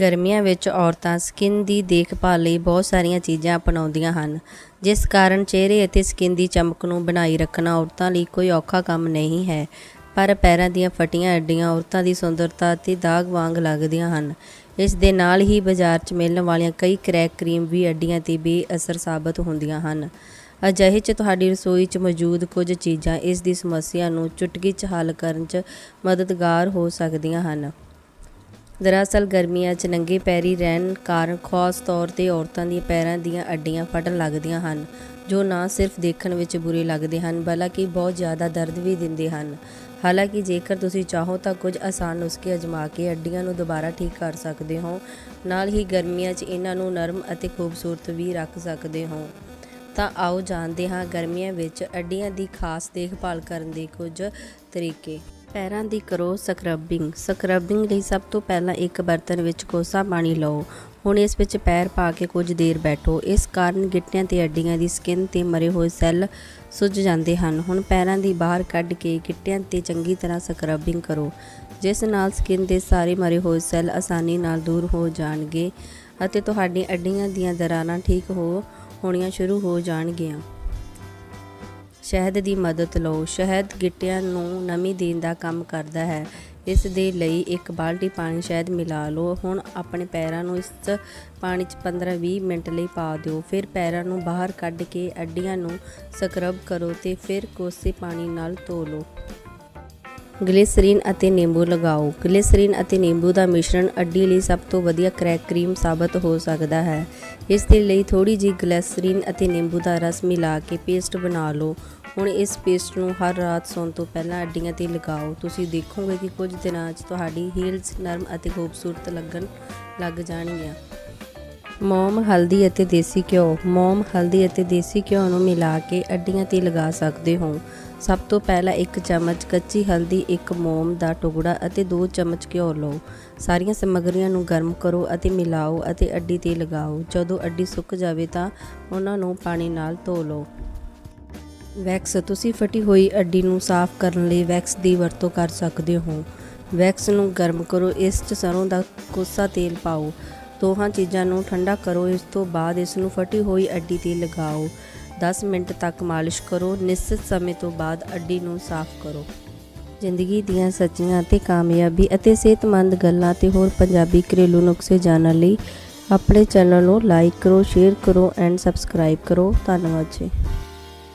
ਗਰਮੀਆਂ ਵਿੱਚ ਔਰਤਾਂ ਸਕਿਨ ਦੀ ਦੇਖਭਾਲ ਲਈ ਬਹੁਤ ਸਾਰੀਆਂ ਚੀਜ਼ਾਂ ਅਪਣਾਉਂਦੀਆਂ ਹਨ। ਜਿਸ ਕਾਰਨ ਚਿਹਰੇ ਅਤੇ ਸਕਿਨ ਦੀ ਚਮਕ ਨੂੰ ਬਣਾਈ ਰੱਖਣਾ ਔਰਤਾਂ ਲਈ ਕੋਈ ਔਖਾ ਕੰਮ ਨਹੀਂ ਹੈ। ਪਰ ਪੈਰਾਂ ਦੀਆਂ ਫਟੀਆਂ ਅੱਡੀਆਂ ਔਰਤਾਂ ਦੀ ਸੁੰਦਰਤਾ ਅਤੇ ਦਾਗ ਵਾਂਗ ਲੱਗਦੀਆਂ ਹਨ। ਇਸ ਦੇ ਨਾਲ ਹੀ ਬਾਜ਼ਾਰ 'ਚ ਮਿਲਣ ਵਾਲੀਆਂ ਕਈ ਕਰੈਕ ਕਰੀਮ ਵੀ ਅੱਡੀਆਂ 'ਤੇ ਬੇਅਸਰ ਸਾਬਤ ਹੁੰਦੀਆਂ ਹਨ। ਅਜਿਹੇ 'ਚ ਤੁਹਾਡੀ ਰਸੋਈ 'ਚ ਮੌਜੂਦ ਕੁਝ ਚੀਜ਼ਾਂ ਇਸ ਦੀ ਸਮੱਸਿਆ ਨੂੰ ਚੁਟਕੀ 'ਚ ਹੱਲ ਕਰਨ 'ਚ ਮਦਦਗਾਰ ਹੋ ਸਕਦੀਆਂ ਹਨ। ਦਰਅਸਲ ਗਰਮੀਆਂ 'ਚ ਨੰਗੇ ਪੈਰੀ ਰਹਿਣ ਕਾਰਨ ਖਾਸ ਤੌਰ ਤੇ ਔਰਤਾਂ ਦੀਆਂ ਪੈਰਾਂ ਦੀਆਂ ਅੱਡੀਆਂ ਫਟਣ ਲੱਗਦੀਆਂ ਹਨ, ਜੋ ਨਾ ਸਿਰਫ ਦੇਖਣ ਵਿੱਚ ਬੁਰੇ ਲੱਗਦੇ ਹਨ, ਬਲਕਿ ਬਹੁਤ ਜ਼ਿਆਦਾ ਦਰਦ ਵੀ ਦਿੰਦੇ ਹਨ। ਹਾਲਾਂਕਿ ਜੇਕਰ ਤੁਸੀਂ ਚਾਹੋ ਤਾਂ ਕੁਝ ਆਸਾਨ ਨੁਸਖੇ ਅਜਮਾ ਕੇ ਅੱਡੀਆਂ ਨੂੰ ਦੁਬਾਰਾ ਠੀਕ ਕਰ ਸਕਦੇ ਹੋ। ਨਾਲ ਹੀ ਗਰਮੀਆਂ 'ਚ ਇਹਨਾਂ ਨੂੰ ਨਰਮ ਅਤੇ ਖੂਬਸੂਰਤ ਵੀ ਰੱਖ ਸਕਦੇ ਹੋ। ਤਾਂ ਆਓ ਜਾਣਦੇ ਹਾਂ ਗਰਮੀਆਂ ਵਿੱਚ ਅੱਡੀਆਂ ਦੀ ਖਾਸ ਦੇਖਭਾਲ ਕਰਨ ਦੇ ਕੁਝ ਤਰੀਕੇ। ਪੈਰਾਂ ਦੀ ਕਰੋ ਸਕਰਬਿੰਗ। ਸਕਰਬਿੰਗ ਲਈ ਸਭ ਤੋਂ ਪਹਿਲਾਂ ਇੱਕ ਬਰਤਨ ਵਿੱਚ ਕੋਸਾ ਪਾਣੀ ਲਓ। ਹੁਣ ਇਸ ਵਿੱਚ ਪੈਰ ਪਾ ਕੇ ਕੁਝ ਦੇਰ ਬੈਠੋ। ਇਸ ਕਾਰਨ ਗਿੱਟਿਆਂ ਤੇ ਅੱਡੀਆਂ ਦੀ ਸਕਿਨ ਤੇ ਮਰੇ ਹੋਏ ਸੈੱਲ ਸੁੱਜ ਜਾਂਦੇ ਹਨ। ਹੁਣ ਪੈਰਾਂ ਦੀ ਬਾਹਰ ਕੱਢ ਕੇ ਗਿੱਟਿਆਂ ਤੇ ਚੰਗੀ ਤਰ੍ਹਾਂ ਸਕਰਬਿੰਗ ਕਰੋ। ਜਿਸ ਨਾਲ ਸਕਿਨ ਦੇ ਸਾਰੇ ਮਰੇ ਹੋਏ ਸੈੱਲ ਆਸਾਨੀ ਨਾਲ ਦੂਰ ਹੋ ਜਾਣਗੇ ਅਤੇ ਤੁਹਾਡੀਆਂ ਅੱਡੀਆਂ ਦੀਆਂ ਦਰਾਰਾਂ ਠੀਕ ਹੋ ਹੋਣੀਆਂ ਸ਼ੁਰੂ ਹੋ ਜਾਣਗੀਆਂ। ਸ਼ਹਿਦ ਦੀ ਮਦਦ ਲਓ। ਸ਼ਹਿਦ ਗਿੱਟਿਆਂ ਨੂੰ ਨਮੀ ਦੇਣ ਦਾ ਕੰਮ ਕਰਦਾ ਹੈ। ਇਸ ਦੇ ਲਈ ਇੱਕ ਬਾਲਟੀ ਪਾਣੀ ਸ਼ਹਿਦ ਮਿਲਾ ਲਓ। ਹੁਣ ਆਪਣੇ ਪੈਰਾਂ ਨੂੰ ਇਸ ਪਾਣੀ 'ਚ 15-20 ਮਿੰਟ ਲਈ ਪਾ ਦਿਓ। ਫਿਰ ਪੈਰਾਂ ਨੂੰ ਬਾਹਰ ਕੱਢ ਕੇ ਅੱਡੀਆਂ ਨੂੰ ਸਕਰਬ ਕਰੋ ਤੇ ਫਿਰ ਕੋਸੇ ਪਾਣੀ ਨਾਲ ਧੋ ਲਓ। ਗਲਿਸਰੀਨ ਅਤੇ ਨਿੰਬੂ ਲਗਾਓ। ਗਲਿਸਰੀਨ ਅਤੇ ਨਿੰਬੂ ਦਾ ਮਿਸ਼ਰਣ ਅੱਡੀ ਲਈ ਸਭ ਤੋਂ ਵਧੀਆ ਕਰੈਕ ਕਰੀਮ ਸਾਬਤ ਹੋ ਸਕਦਾ ਹੈ। ਇਸ ਦੇ ਲਈ ਥੋੜੀ ਜਿਹੀ ਗਲਿਸਰੀਨ ਅਤੇ ਨਿੰਬੂ ਦਾ ਰਸ ਮਿਲਾ ਕੇ ਪੇਸਟ ਬਣਾ ਲਓ। ਹੁਣ ਇਸ ਪੇਸਟ ਨੂੰ ਹਰ ਰਾਤ ਸੌਣ ਤੋਂ ਪਹਿਲਾਂ ਅੱਡੀਆਂ ਤੇ ਲਗਾਓ। ਤੁਸੀਂ ਦੇਖੋਗੇ ਕਿ ਕੁਝ ਦਿਨਾਂ 'ਚ ਤੁਹਾਡੀ ਹੀਲਸ ਨਰਮ ਅਤੇ ਖੂਬਸੂਰਤ ਲੱਗਣ ਲੱਗ ਜਾਣਗੀਆਂ। ਮੋਮ, ਹਲਦੀ ਅਤੇ ਦੇਸੀ ਘਿਓ। ਮੋਮ, ਹਲਦੀ ਅਤੇ ਦੇਸੀ ਘਿਓ ਨੂੰ ਮਿਲਾ ਕੇ ਅੱਡੀਆਂ ਤੇ ਲਗਾ ਸਕਦੇ ਹੋ। ਸਭ ਤੋਂ ਪਹਿਲਾਂ ਇੱਕ ਚਮਚ ਕੱਚੀ ਹਲਦੀ, ਇੱਕ ਮੋਮ ਦਾ ਟੁਕੜਾ ਅਤੇ 2 ਚਮਚ ਘਿਓ ਲਓ। ਸਾਰੀਆਂ ਸਮੱਗਰੀਆਂ ਨੂੰ ਗਰਮ ਕਰੋ ਅਤੇ ਮਿਲਾਓ ਅਤੇ ਅੱਡੀ ਤੇ ਲਗਾਓ। ਜਦੋਂ ਅੱਡੀ ਸੁੱਕ ਜਾਵੇ ਤਾਂ ਉਹਨਾਂ ਨੂੰ ਪਾਣੀ ਨਾਲ ਧੋ ਲਓ। ਵੈਕਸ, ਤੁਸੀਂ ਫਟੀ ਹੋਈ ਅੱਡੀ ਨੂੰ ਸਾਫ਼ ਕਰਨ ਲਈ ਵੈਕਸ ਦੀ ਵਰਤੋਂ ਕਰ ਸਕਦੇ ਹੋ। ਵੈਕਸ ਨੂੰ ਗਰਮ ਕਰੋ। ਇਸ 'ਚ ਸਰੋਂ ਦਾ ਕੋਸਾ ਤੇਲ ਪਾਓ। ਦੋਹਾਂ ਚੀਜ਼ਾਂ ਨੂੰ ਠੰਡਾ ਕਰੋ, ਇਸ ਤੋਂ ਬਾਅਦ ਇਸ ਨੂੰ ਫਟੀ ਹੋਈ ਅੱਡੀ ਤੇ ਲਗਾਓ। 10 ਮਿੰਟ ਤੱਕ ਮਾਲਿਸ਼ ਕਰੋ, ਨਿਸ਼ਚਿਤ ਸਮੇਂ ਤੋਂ ਬਾਅਦ ਅੱਡੀ ਨੂੰ ਸਾਫ਼ ਕਰੋ। ਜ਼ਿੰਦਗੀ ਦੀਆਂ ਸੱਚੀਆਂ ਅਤੇ ਕਾਮਯਾਬੀ ਅਤੇ ਸਿਹਤਮੰਦ ਗੱਲਾਂ ਤੇ ਹੋਰ ਪੰਜਾਬੀ ਘਰੇਲੂ ਨੁਸਖੇ ਜਾਣਨ ਲਈ ਆਪਣੇ ਚੈਨਲ ਨੂੰ ਲਾਈਕ ਕਰੋ ਸ਼ੇਅਰ ਕਰੋ ਐਂਡ ਸਬਸਕ੍ਰਾਈਬ ਕਰੋ। ਧੰਨਵਾਦ ਜੀ।